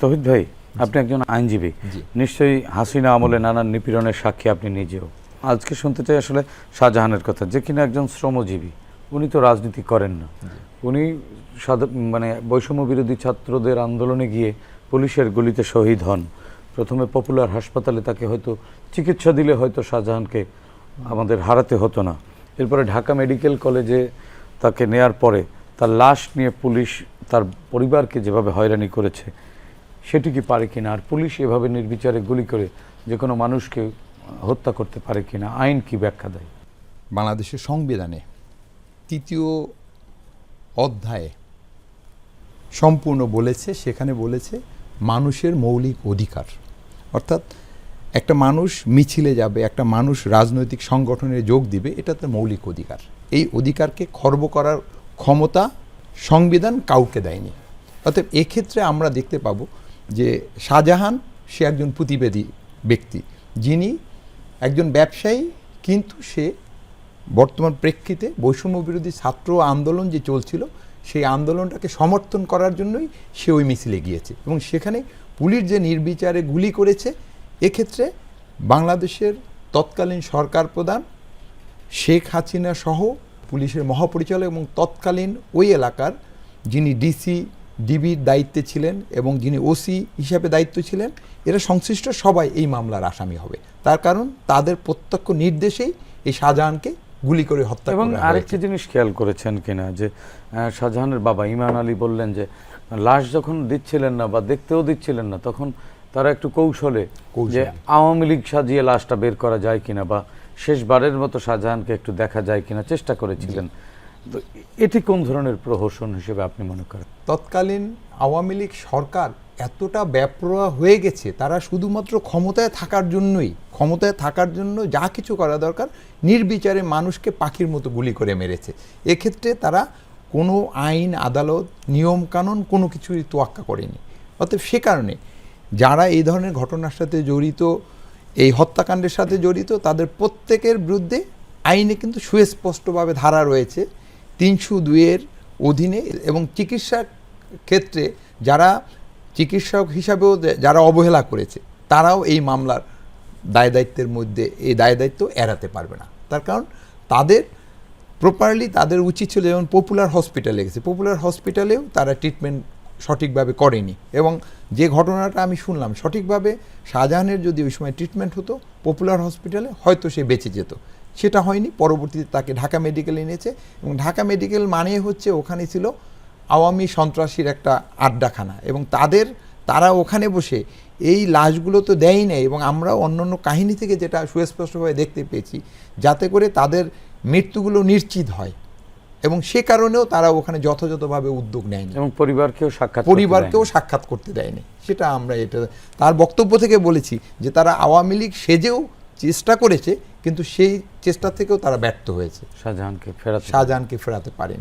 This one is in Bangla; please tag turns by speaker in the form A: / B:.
A: তহিদ ভাই আপনি একজন আইনজীবী। নিশ্চয়ই হাসিনা আমলে নানান নিপীড়নের সাক্ষী আপনি নিজেও। আজকে শুনতে চাই আসলে শাহজাহানের কথা। যে কিনা একজন শ্রমজীবী উনি তো রাজনীতি করেন না। উনি মানে বৈষম্য বিরোধী ছাত্রদের আন্দোলনে গিয়ে পুলিশের গুলিতে শহীদ হন। প্রথমে পপুলার হাসপাতালে তাকে হয়তো চিকিৎসা দিলে হয়তো শাহজাহানকে আমাদের হারাতে হতো না। এরপরে ঢাকা মেডিকেল কলেজে তাকে নেয়ার পরে তার লাশ নিয়ে পুলিশ তার পরিবারকে যেভাবে হয়রানি করেছে সেটি কি পারে কিনা? আর পুলিশ এভাবে নির্বিচারে গুলি করে যে কোনো মানুষকে হত্যা করতে পারে কিনা? আইন কি ব্যাখ্যা দেয়?
B: বাংলাদেশের সংবিধানে তৃতীয় অধ্যায়ে সম্পূর্ণ বলেছে, সেখানে বলেছে মানুষের মৌলিক অধিকার। অর্থাৎ একটা মানুষ মিছিলে যাবে, একটা মানুষ রাজনৈতিক সংগঠনে যোগ দিবে, এটা তার মৌলিক অধিকার। এই অধিকারকে খর্ব করার ক্ষমতা সংবিধান কাউকে দেয়নি। অতএব এক্ষেত্রে আমরা দেখতে পাবো যে শাহজাহান, সে একজন প্রতিবেদী ব্যক্তি। যিনি একজন ব্যবসায়ী, কিন্তু সে বর্তমান প্রেক্ষিতে বৈষম্য বিরোধী ছাত্র আন্দোলন যে চলছিল, সেই আন্দোলনটাকে সমর্থন করার জন্যই সে ওই মিছিলে গিয়েছে। এবং সেখানে পুলিশ যে নির্বিচারে গুলি করেছে, এক্ষেত্রে বাংলাদেশের তৎকালীন সরকার প্রধান শেখ হাসিনা সহ পুলিশের মহাপরিচালক এবং তৎকালীন ওই এলাকার যিনি ডিসি ডিবির দায়িত্বে ছিলেন এবং যিনি ওসি হিসাবে দায়িত্ব ছিলেন এরা সংশ্লিষ্ট সবাই এই মামলার আসামি হবে। তার কারণ তাদের প্রত্যক্ষ নির্দেশেই এই শাহজাহানকে গুলি করে হত্যা
A: এবং আরেকটি জিনিস খেয়াল করেছেন কিনা যে শাহজাহানের বাবা ইমান আলী বললেন যে লাশ যখন দিচ্ছিলেন না বা দেখতেও দিচ্ছিলেন না তখন তারা একটু কৌশলে
B: কৌশলে।
A: যে আওয়ামী লীগ সাজিয়ে লাশটা বের করা যায় কিনা বা শেষবারের মতো শাহজাহানকে একটু দেখা যায় কিনা চেষ্টা করেছিলেন। এটি কোন ধরনের প্রহসন হিসেবে আপনি মনে করেন?
B: তৎকালীন আওয়ামী লীগ সরকার এতটা ব্যাপরোয়া হয়ে গেছে, তারা শুধুমাত্র ক্ষমতায় থাকার জন্যই, ক্ষমতায় থাকার জন্য যা কিছু করা দরকার, নির্বিচারে মানুষকে পাখির মতো গুলি করে মেরেছে। এক্ষেত্রে তারা কোনো আইন, আদালত নিয়ম কানুন কোনো কিছুই তোয়াক্কা করেনি। অতএব সে কারণে যারা এই ধরনের ঘটনার সাথে জড়িত, এই হত্যাকাণ্ডের সাথে জড়িত, তাদের প্রত্যেকের বিরুদ্ধে আইনে কিন্তু সুস্পষ্টভাবে ধারা রয়েছে। তিনশো দুইয়ের অধীনে এবং চিকিৎসা ক্ষেত্রে যারা চিকিৎসক হিসাবেও যারা অবহেলা করেছে, তারাও এই মামলার দায় দায়িত্বের মধ্যে, এই দায় দায়িত্ব এড়াতে পারবে না। তার কারণ তাদের প্রপারলি তাদের উচিত ছিল যেমন পপুলার হসপিটালে গেছে। পপুলার হসপিটালেও তারা ট্রিটমেন্ট সঠিকভাবে করেনি এবং যে ঘটনাটা আমি শুনলাম সঠিকভাবে শাহজাহানের যদি ওই সময় ট্রিটমেন্ট হতো পপুলার হসপিটালে হয়তো সে বেঁচে যেত। সেটা হয়নি পরবর্তীতে তাকে ঢাকা মেডিকেলে এনেছে এবং ঢাকা মেডিকেল মানে হচ্ছে ওখানে ছিল আওয়ামী সন্ত্রাসীর একটা আড্ডাখানা এবং তাদের তারা ওখানে বসে এই লাশগুলো তো দেয়ই নেই এবং আমরাও অন্য অন্য কাহিনী থেকে যেটা সুস্পষ্টভাবে দেখতে পেয়েছি যাতে করে তাদের মৃত্যুগুলো নিশ্চিত হয় এবং সে কারণেও তারা ওখানে যথাযথভাবে উদ্যোগ নেয়নি।
A: এবং পরিবারকেও সাক্ষাৎ
B: পরিবারকেও সাক্ষাৎ করতে দেয়নি। সেটা আমরা এটা তার বক্তব্য থেকে বলেছি যে তারা আওয়ামী লীগ সেজেও চেষ্টা করেছে কিন্তু সেই চেষ্টা থেকেও তারা ব্যর্থ হয়েছে।
A: শাহজাহানকে ফেরাতে
B: শাহজাহানকে ফেরাতে পারেনি।